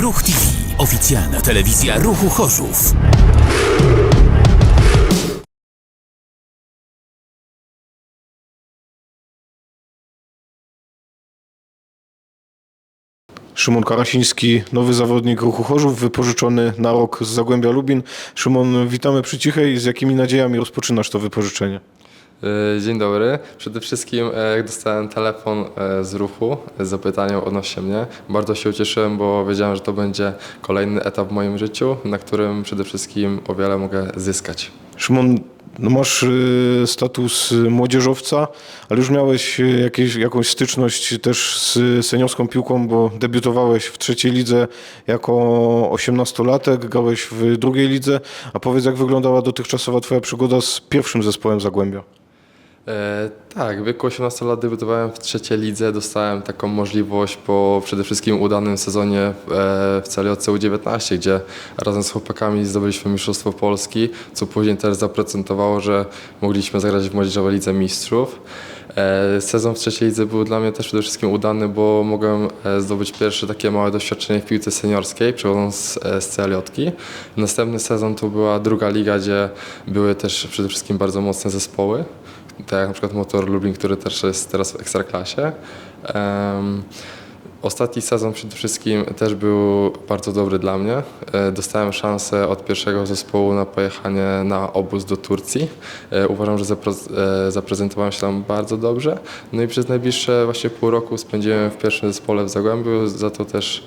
Ruch TV. Oficjalna telewizja Ruchu Chorzów. Szymon Karasiński, nowy zawodnik ruchu Chorzów, wypożyczony na rok z Zagłębia Lubin. Szymon, witamy przy Cichej. Z jakimi nadziejami rozpoczynasz to wypożyczenie? E, Dzień dobry. Przede wszystkim e, dostałem telefon e, z ruchu z zapytaniem odnośnie mnie, bardzo się ucieszyłem, bo wiedziałem, że to będzie kolejny etap w moim życiu, na którym przede wszystkim o wiele mogę zyskać. Szymon, no masz status młodzieżowca, ale już miałeś jakieś, jakąś styczność też z seniorską piłką, bo debiutowałeś w trzeciej lidze jako 18-latek, grałeś w drugiej lidze. A powiedz, jak wyglądała dotychczasowa Twoja przygoda z pierwszym zespołem Zagłębia? E, tak, w wieku 18 lat debiutowałem w trzeciej lidze, dostałem taką możliwość po przede wszystkim udanym sezonie e, w CLJC U19, gdzie razem z chłopakami zdobyliśmy Mistrzostwo Polski, co później też zaprezentowało, że mogliśmy zagrać w Młodzieżowej Lidze Mistrzów. E, Sezon w trzeciej lidze był dla mnie też przede wszystkim udany, bo mogłem e, zdobyć pierwsze takie małe doświadczenie w piłce seniorskiej, przechodząc z, e, z CLJ-ki. Następny sezon to była druga liga, gdzie były też przede wszystkim bardzo mocne zespoły tak jak na przykład Motor Lublin, który też jest teraz w Ekstraklasie. Em, Ostatni sezon przede wszystkim też był bardzo dobry dla mnie. E, Dostałem szansę od pierwszego zespołu na pojechanie na obóz do Turcji. E, Uważam, że e, zaprezentowałem się tam bardzo dobrze. No i przez najbliższe właśnie pół roku spędziłem w pierwszym zespole w Zagłębiu, za to też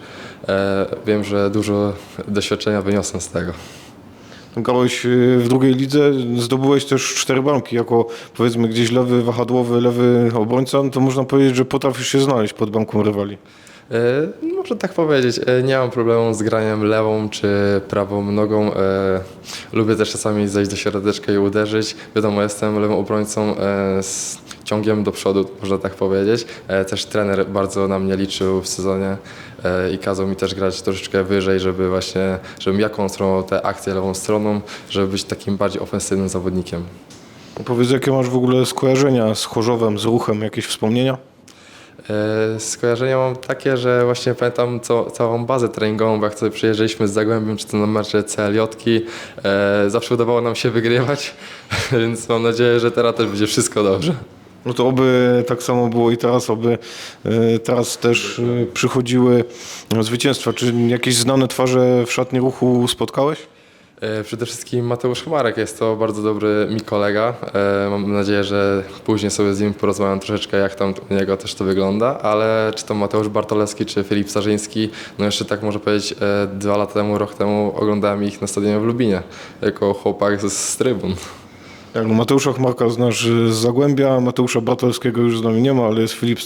wiem, że dużo doświadczenia wyniosłem z tego. Grałeś y, w drugiej lidze, zdobyłeś też cztery bramki jako powiedzmy gdzieś lewy wahadłowy, lewy obrońca, no to można powiedzieć, że potrafisz się znaleźć pod bramką rywali. E, Można tak powiedzieć. E, Nie mam problemu z graniem lewą czy prawą nogą. E, Lubię też czasami zejść do środeczka i uderzyć. Wiadomo, jestem lewym obrońcą ciągiem do przodu, można tak powiedzieć. E, Też trener bardzo na mnie liczył w sezonie e, i kazał mi też grać troszeczkę wyżej, żeby właśnie, żebym ja kontrolował te akcje lewą stroną, żeby być takim bardziej ofensywnym zawodnikiem. Powiedz, jakie masz w ogóle skojarzenia z Chorzowem, z ruchem, jakieś wspomnienia? E, Skojarzenia mam takie, że właśnie pamiętam co, całą bazę treningową, bo jak sobie przyjeżdżaliśmy z Zagłębiem, czy to na mecze CLJ-ki, e, zawsze udawało nam się wygrywać, więc mam nadzieję, że teraz też będzie wszystko dobrze. No to oby tak samo było i teraz, oby y, teraz też y, przychodziły zwycięstwa. Czy jakieś znane twarze w szatni ruchu spotkałeś? E, Przede wszystkim Mateusz Chmarek jest to bardzo dobry mi kolega. E, Mam nadzieję, że później sobie z nim porozmawiam troszeczkę, jak tam u niego też to wygląda, ale czy to Mateusz Bartolewski, czy Filip Starzyński, no jeszcze tak może powiedzieć, e, dwa lata temu, rok temu oglądałem ich na stadionie w Lubinie, jako chłopak z, z trybun. Jak no Mateusza Chmarka znasz z Zagłębia, Mateusza Bartolskiego już z nami nie ma, ale jest Filip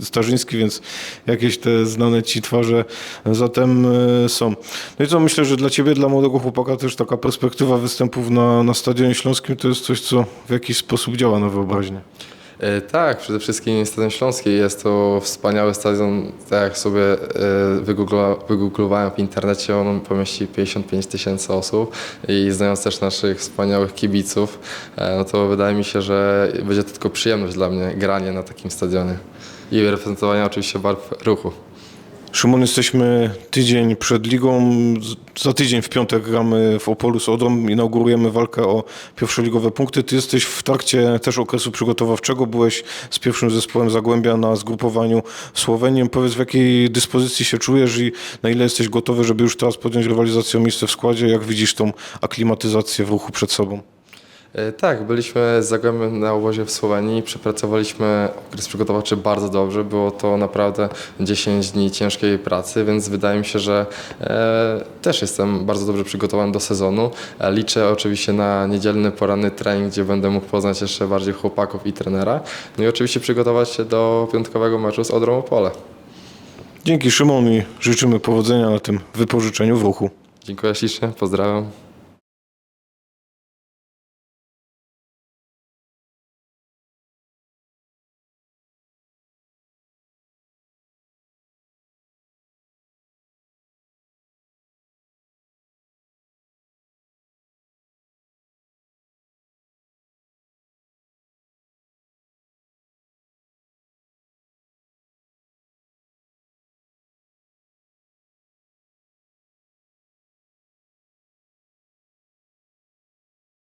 Starzyński, więc jakieś te znane ci twarze zatem y, są. No i co, myślę, że dla ciebie, dla młodego chłopaka też taka perspektywa występów na, na Stadionie Śląskim to jest coś, co w jakiś sposób działa na wyobraźnię. E, Tak, przede wszystkim Stadion Śląski jest to wspaniały stadion, tak jak sobie e, wygooglowałem w internecie, on pomieści 55 tysięcy osób i znając też naszych wspaniałych kibiców, e, no to wydaje mi się, że będzie to tylko przyjemność dla mnie granie na takim stadionie i reprezentowanie oczywiście barw ruchu. Szymon, jesteśmy tydzień przed ligą. Za tydzień w piątek gramy w Opolu z Odrą. Inaugurujemy walkę o pierwszoligowe punkty. Ty jesteś w trakcie też okresu przygotowawczego. Byłeś z pierwszym zespołem Zagłębia na zgrupowaniu z Słowenią. Powiedz, w jakiej dyspozycji się czujesz i na ile jesteś gotowy, żeby już teraz podjąć rywalizację o miejsce w składzie? Jak widzisz tą aklimatyzację w ruchu przed sobą? E, Tak, byliśmy z Zagłębiem na obozie w Słowenii, przepracowaliśmy okres przygotowawczy bardzo dobrze, było to naprawdę 10 dni ciężkiej pracy, więc wydaje mi się, że e, też jestem bardzo dobrze przygotowany do sezonu. E, liczę oczywiście na niedzielny poranny trening, gdzie będę mógł poznać jeszcze bardziej chłopaków i trenera, no i oczywiście przygotować się do piątkowego meczu z Odrą Opole. Dzięki Szymon i życzymy powodzenia na tym wypożyczeniu w ruchu. Dziękuję ślicznie, pozdrawiam.